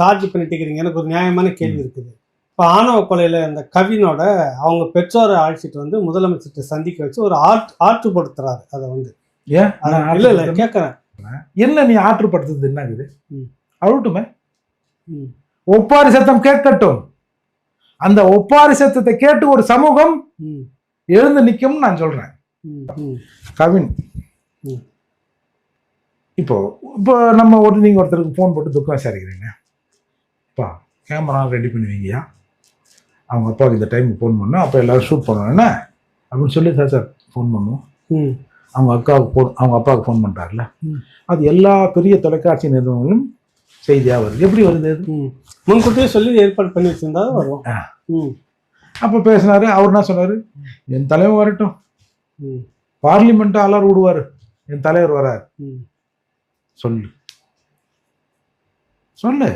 Charge பண்ணிட்டுக்கிறீங்க எனக்கு ஒரு நியாயமான கேள்வி இருக்குது. இப்போ ஆணவ கொலையில அந்த கவினோட அவங்க பெற்றோரை அழைச்சிட்டு வந்து முதலமைச்சர்கிட்ட சந்திக்க வச்சு ஒரு ஆர்ட் ஆற்றுப்படுத்துறாரு. அதை வந்து. ஏன்? இல்ல இல்ல. கேட்கறேன் என்ன நீ ஆற்றுப்படுத்துறது? என்னங்குது. அழுட்டுமே ம். ஒப்பாரி சத்தம் கேட்கட்டும். அந்த ஒப்பாரி சத்தத்தை கேட்டு ஒரு சமூகம் எழுந்து நிக்கும்னு நான் சொல்றேன். கவின். இப்போ இப்போ நம்ம ஒரு நீங்க ஒருத்தருக்கு ஃபோன் போட்டு துக்கம் விசாரிக்கிறீங்க. அப்பா கேமரா ரெடி பண்ணுவீங்கயா? அவங்க அப்பாவுக்கு இந்த டைமுக்கு ஃபோன் பண்ணோம் அப்போ எல்லாரும் ஷூட் பண்ணணும் என்ன? அப்படின்னு சொல்லி சார் சார் ஃபோன் பண்ணுவோம். ம், அவங்க அக்காவுக்கு ஃபோன் அவங்க அப்பாவுக்கு ஃபோன் பண்ணுறாருல. அது எல்லா பெரிய தொலைக்காட்சி நிறுவனங்களும் செய்தியாக வருது. எப்படி வருது. முன்கூட்டியே சொல்லி ஏற்பாடு பண்ணி வச்சிருந்தா தான் வரும். அப்போ பேசினாரு அவர் என்ன சொன்னார்? என் தலைவர் வரட்டும். பார்லிமெண்ட்டை அலர் விடுவார். என் தலைவர் வரார். ம். சொல்லு. சொல்லு.